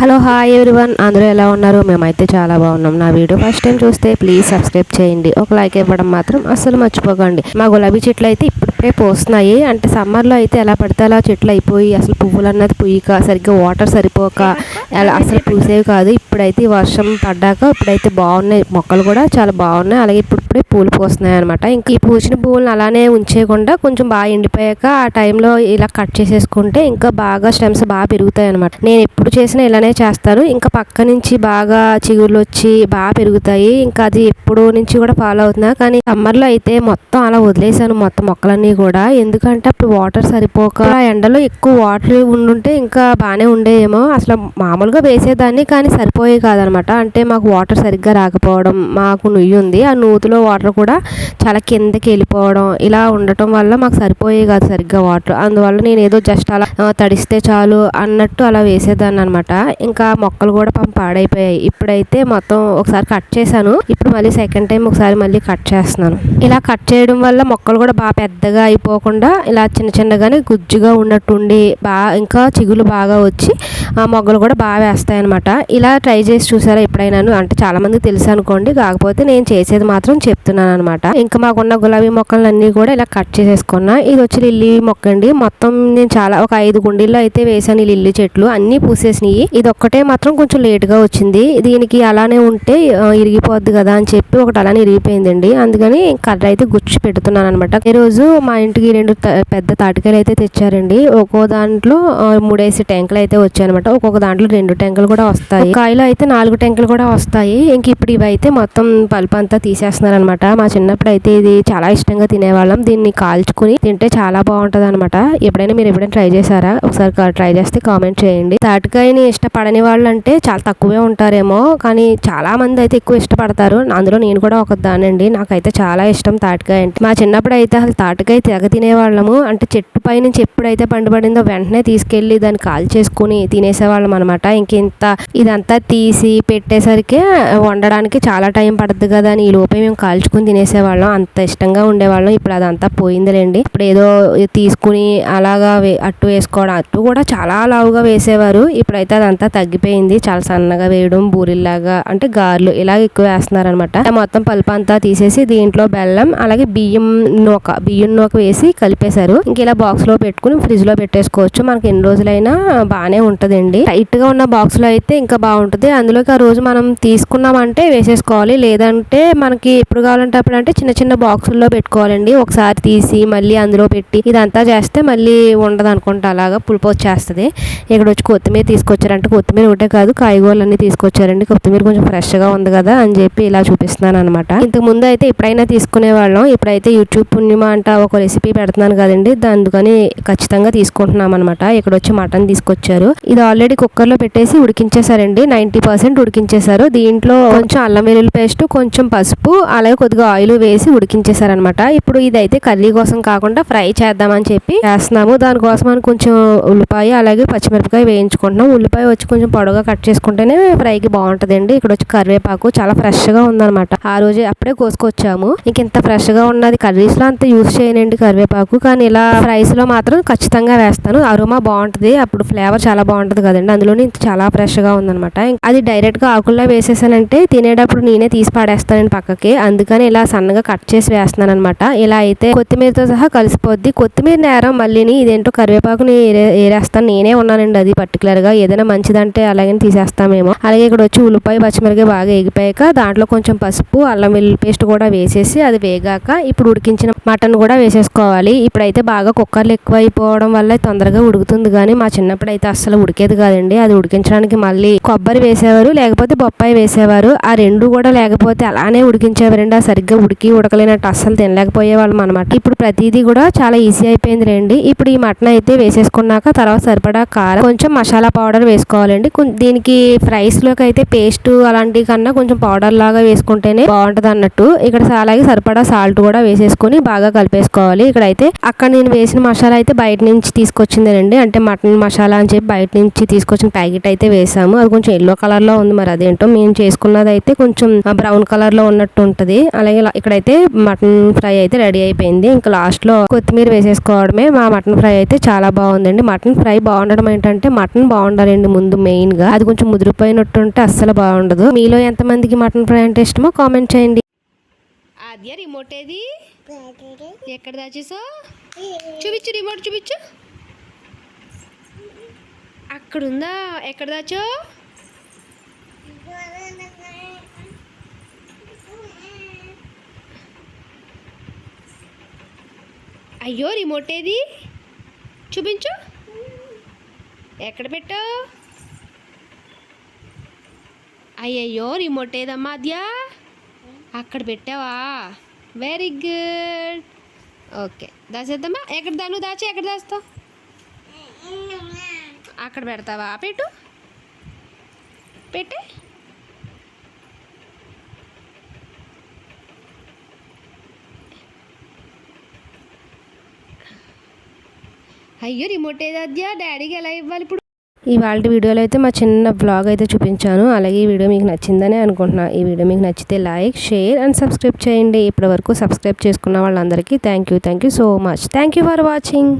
Hello hi everyone. అందరూ ఎలా ఉన్నారు? మేమైతే చాలా బాగున్నాం. నా వీడియో ఫస్ట్ టైం చూస్తే ప్లీజ్ సబ్స్క్రైబ్ చేయండి. ఒక లైక్ ఇవ్వడం మాత్రం అస్సలు మర్చిపోకండి. మా గులాబీ చెట్లు అయితే ఇప్పుడిప్పుడే పోస్తున్నాయి. అంటే సమ్మర్లో అయితే ఎలా పడితే అలా చెట్లు అయిపోయి అసలు పువ్వులు అన్నది పుయ్యక సరిగ్గా వాటర్ సరిపోక అలా అసలు పూసేవి కాదు. ఇప్పుడైతే ఈ వర్షం పడ్డాక ఇప్పుడైతే బాగున్నాయి. మొక్కలు కూడా చాలా బాగున్నాయి. అలాగే ఇప్పుడిప్పుడే పూలు పోస్తున్నాయి అనమాట ఇంకా ఈ పూసిన పువ్వులను అలానే ఉంచేయకుండా కొంచెం బాగా ఎండిపోయాక ఆ టైంలో ఇలా కట్ చేసేసుకుంటే ఇంకా బాగా స్టెమ్స్ బాగా పెరుగుతాయి అనమాట నేను ఎప్పుడు చేసినా ఇలానే చేస్తారు. ఇంకా పక్క నుంచి బాగా చిగుళ్ళు వచ్చి బాగా పెరుగుతాయి. ఇంకా అది ఎప్పుడు నుంచి కూడా ఫాలో అవుతున్నా. కానీ సమ్మర్లో అయితే మొత్తం అలా వదిలేసాను మొత్తం మొక్కలన్నీ కూడా. ఎందుకంటే అప్పుడు వాటర్ సరిపోక ఎండలో ఎక్కువ వాటర్ ఉండుంటే ఇంకా బాగానే ఉండేయేమో. అసలు మామూలుగా వేసేదాన్ని కానీ సరిపోయే కాదనమాట. అంటే మాకు వాటర్ సరిగ్గా రాకపోవడం మాకు నుయ్యి ఉంది. ఆ నూతిలో వాటర్ కూడా చాలా కిందకి వెళ్ళిపోవడం ఇలా ఉండటం వల్ల మాకు సరిపోయే కాదు సరిగ్గా వాటర్. అందువల్ల నేను ఏదో జస్ట్ అలా తడిస్తే చాలు అన్నట్టు అలా వేసేదాన్ని అనమాట. ఇంకా మొక్కలు కూడా పాపం పాడైపోయాయి. ఇప్పుడైతే మొత్తం ఒకసారి కట్ చేశాను. ఇప్పుడు మళ్ళీ సెకండ్ టైం ఒకసారి మళ్ళీ కట్ చేస్తున్నాను. ఇలా కట్ చేయడం వల్ల మొక్కలు కూడా బాగా పెద్దగా అయిపోకుండా ఇలా చిన్న చిన్నగానే గుజ్జుగా ఉన్నట్టుండి బాగా ఇంకా చిగులు బాగా వచ్చి ఆ మొగ్గలు కూడా బాగా వేస్తాయి అనమాట ఇలా ట్రై చేసి చూసారా ఎప్పుడైనాను? అంటే చాలామంది తెలుసు అనుకోండి. కాకపోతే నేను చేసేది మాత్రం చెప్తున్నాను అనమాట ఇంకా మాకున్న గులాబీ మొక్కలన్నీ కూడా ఇలా కట్ చేసేసుకున్నా. ఇది వచ్చి లిల్లీ మొక్క అండి మొత్తం నేను చాలా ఒక ఐదు గుండీల్లో అయితే వేసాను ఈ లిల్లీ చెట్లు. అన్నీ పూసేసినాయి. ఇది ఒక్కటే మాత్రం కొంచెం లేట్గా వచ్చింది. దీనికి అలానే ఉంటే ఇరిగిపోద్ది కదా అని చెప్పి ఒకటి అలానే ఇరిగిపోయిందండి. అందుకని కర్ర అయితే గుచ్చి పెడుతున్నాను అనమాట ఈరోజు మా ఇంటికి రెండు పెద్ద తాటికాయలు అయితే తెచ్చారండి. ఒక్కో దాంట్లో మూడేసి ట్యాంకులు అయితే వచ్చాయన్నమాట. ఒక్కొక్క దాంట్లో రెండు ట్యాంకులు కూడా వస్తాయి. కాయలు అయితే నాలుగు ట్యాంకులు కూడా వస్తాయి. ఇంక ఇప్పుడు ఇవి అయితే మొత్తం పల్పు అంతా తీసేస్తున్నారనమాట మా చిన్నప్పుడు అయితే ఇది చాలా ఇష్టంగా తినేవాళ్ళం. దీన్ని కాల్చుకుని తింటే చాలా బాగుంటుంది అనమాట ఎప్పుడైనా మీరు ఎప్పుడైనా ట్రై చేశారా? ఒకసారి ట్రై చేస్తే కామెంట్ చేయండి. తాటికాయని ఇష్టపడని వాళ్ళు అంటే చాలా తక్కువే ఉంటారేమో కానీ చాలా మంది అయితే ఎక్కువ ఇష్టపడతారు. అందులో నేను కూడా ఒక దానండి నాకైతే చాలా ఇష్టం తాటికాయ అంటే. మా చిన్నప్పుడు అయితే అసలు తాటికాయ తెగ తినేవాళ్ళము. అంటే చెట్టు పై నుంచి ఎప్పుడైతే పండుపడిందో వెంటనే తీసుకెళ్ళి దాన్ని కాల్ చేసుకుని తినేసేవాళ్ళం అనమాట ఇంకింత ఇదంతా తీసి పెట్టేసరికి వండడానికి చాలా టైం పడుతుంది కదా అని ఈ లోపే మేము కాల్చుకుని తినేసేవాళ్ళం. అంత ఇష్టంగా ఉండేవాళ్ళం. ఇప్పుడు అదంతా పోయిందిలేండి. ఇప్పుడు ఏదో తీసుకుని అలాగా అట్టు వేసుకోవడం. అట్టు కూడా చాలా లావుగా వేసేవారు. ఇప్పుడైతే అదంతా తగ్గిపోయింది. చాలా సన్నగా వేయడం బూరిల్లాగా అంటే గారెలు ఇలా ఎక్కువ వేస్తున్నారు అనమాట మొత్తం పల్పు అంతా తీసేసి దీంట్లో బెల్లం అలాగే బియ్యం నూక బియ్యం నూక వేసి కలిపేశారు. ఇంక ఇలా బాక్స్లో పెట్టుకుని ఫ్రిడ్జ్లో పెట్టేసుకోవచ్చు. మనకి ఎన్ని రోజులైనా బాగానే ఉంటదండి. టైట్గా ఉన్న బాక్స్లో అయితే ఇంకా బాగుంటుంది. అందులోకి ఆ రోజు మనం తీసుకున్నామంటే వేసేసుకోవాలి. లేదంటే మనకి ఎప్పుడు కావాలంటే అప్పుడు అంటే చిన్న చిన్న బాక్సుల్లో పెట్టుకోవాలండి. ఒకసారి తీసి మళ్ళీ అందులో పెట్టి ఇదంతా చేస్తే మళ్ళీ ఉండదు అనుకుంటా అలాగా పులుపు వచ్చేస్తుంది. ఇక్కడ వచ్చి కొత్తిమీర తీసుకొచ్చారంటే కొత్తిమీర ఒకటే కాదు కాయగూరలు అన్నీ తీసుకొచ్చారండి. కొత్తిమీర కొంచెం ఫ్రెష్గా ఉంది కదా అని చెప్పి ఇలా చూపిస్తున్నాను అనమాట ఇంతకు ముందు అయితే ఎప్పుడైనా తీసుకునే వాళ్ళం. ఇప్పుడైతే యూట్యూబ్ పుణ్యమ అంట ఒక రెసిపీ పెడుతున్నాను కదండి. అందుకని ఖచ్చితంగా తీసుకుంటున్నాం అనమాట ఇక్కడ వచ్చి మటన్ తీసుకొచ్చారు. ఇది ఆల్రెడీ కుక్కర్లో పెట్టేసి ఉడికించేసారండి నైన్టీ పర్సెంట్ ఉడికించేశారు. దీంట్లో కొంచెం అల్లం వెల్లుల్లి పేస్ట్ కొంచెం పసుపు అలాగే కొద్దిగా ఆయిల్ వేసి ఉడికించేసారనమాట ఇప్పుడు ఇదైతే కర్రీ కోసం కాకుండా ఫ్రై చేద్దామని చెప్పి చేస్తున్నాము. దానికోసం అని కొంచెం ఉల్లిపాయ అలాగే పచ్చిమిరపకాయ వేయించుకుంటున్నాం. ఉల్లిపాయ వచ్చి కొంచెం పొడవుగా కట్ చేసుకుంటేనే ఫ్రైకి బాగుంటదండి. ఇక్కడ వచ్చి కరివేపాకు చాలా ఫ్రెష్గా ఉందనమాట ఉందన్నమాట. ఆ రోజు అప్పుడే కోసుకొచ్చాము. ఇంక ఇంత ఫ్రెష్గా ఉన్నది కర్రీస్లో అంత యూస్ చేయనండి కరివేపాకు. కానీ ఇలా ఫ్రైస్లో మాత్రం ఖచ్చితంగా వేస్తాను. అరోమా బాగుంటుంది. అప్పుడు ఫ్లేవర్ చాలా బాగుంటుంది కదండి. అందులోనే ఇంత చాలా ఫ్రెష్గా ఉందనమాట ఉందన్నమాట అది డైరెక్ట్గా ఆకుల్లో వేసేసానంటే తినేటప్పుడు నేనే తీసి పాడేస్తానండి పక్కకి. అందుకని ఇలా సన్నగా కట్ చేసి వేస్తున్నాను అనమాట ఇలా అయితే కొత్తిమీరతో సహా కలిసిపోద్ది. కొత్తిమీర నేరం మళ్ళీని ఇదేంటో కరివేపాకుని ఏరే- ఏరేస్తాను. నేనే ఉన్నానండి అది పర్టికులర్గా ఏదైనా మంచి మంచిదంటే అలాగే తీసేస్తామేమో. అలాగే ఇక్కడ వచ్చి ఉల్లిపాయ పచ్చిమిరపకాయ బాగా ఎగిపోయాక దాంట్లో కొంచెం పసుపు అల్లం వెల్లుల్లి పేస్ట్ కూడా వేసేసి అది వేగాక ఇప్పుడు ఉడికించిన మటన్ కూడా వేసేసుకోవాలి. ఇప్పుడైతే బాగా కుక్కర్లు ఎక్కువ అయిపోవడం వల్ల తొందరగా ఉడుకుతుంది కానీ మా చిన్నప్పుడు అయితే అస్సలు ఉడికేది కాదండి. అది ఉడికించడానికి మళ్ళీ కొబ్బరి వేసేవారు లేకపోతే బొప్పాయి వేసేవారు. ఆ రెండు కూడా లేకపోతే అలానే ఉడికించేవారండి. ఆ సరిగ్గా ఉడికి ఉడకలేనట్టు అస్సలు తినలేకపోయే వాళ్ళం అనమాట ఇప్పుడు ప్రతిదీ కూడా చాలా ఈజీ అయిపోయింది రండి ఇప్పుడు ఈ మటన్ అయితే వేసేసుకున్నాక తర్వాత సరిపడా కారం కొంచెం మసాలా పౌడర్ వేసుకోవాలి. వేసుకోవాలండి. దీనికి ఫ్రైస్లోకి అయితే పేస్ట్ అలాంటి కన్నా కొంచెం పౌడర్ లాగా వేసుకుంటేనే బాగుంటది అన్నట్టు. ఇక్కడ అలాగే సరిపడా సాల్ట్ కూడా వేసేసుకొని బాగా కలిపేసుకోవాలి. ఇక్కడ అయితే అక్కడ నేను వేసిన మసాలా అయితే బయట నుంచి తీసుకొచ్చిందేనండి. అంటే మటన్ మసాలా అని చెప్పి బయట నుంచి తీసుకొచ్చిన ప్యాకెట్ అయితే వేసాము. అది కొంచెం ఎల్లో కలర్లో ఉంది మరి అదేంటో. మేము చేసుకున్నది అయితే కొంచెం బ్రౌన్ కలర్లో ఉన్నట్టు ఉంటది. అలాగే ఇక్కడైతే మటన్ ఫ్రై అయితే రెడీ అయిపోయింది. ఇంకా లాస్ట్లో కొత్తిమీర వేసేసుకోవడమే. మా మటన్ ఫ్రై అయితే చాలా బాగుందండి. మటన్ ఫ్రై బాగుండడం ఏంటంటే మటన్ బాగుండాలండి ముందు. ముందు మెయిన్గా అది కొంచెం ముదిరిపోయినట్టు ఉంటే అస్సలు బాగుండదు. మీలో ఎంతమందికి మటన్ ఫ్రై అంటే ఇష్టమో కామెంట్ చేయండి. ఆద్య రిమోట్ ఏది? ఎక్కడ దాచేసో చూపించు రిమోట్ చూపించు. అక్కడ ఉందా ఎక్కడ దాచో అయ్యో రిమోట్ ఏది? చూపించు. ఎక్కడ పెట్టు అయ్యయ్యో రిమోట్ ఏదమ్మా అద్యా? అక్కడ పెట్టావా? వెరీ గుడ్ ఓకే దాచేద్దామా? ఎక్కడ దాను? దాచి ఎక్కడ దాస్తావు? అక్కడ పెడతావా? పెట్టు. పెట్టే. అయ్యో రిమోట్ ఏదద్యా డాడీకి ఎలా ఇవ్వాలి ఇప్పుడు? ఇవాళ వీడియోలో అయితే మా చిన్న బ్లాగ్ అయితే చూపించాను. అలాగే ఈ వీడియో మీకు నచ్చిందని అనుకుంటున్నాను ఈ వీడియో మీకు నచ్చితే లైక్ షేర్ అండ్ సబ్స్క్రైబ్ చేయండి. ఇప్పటివరకు సబ్స్క్రైబ్ చేసుకున్న వాళ్ళందరికీ thank you thank you so much thank you for watching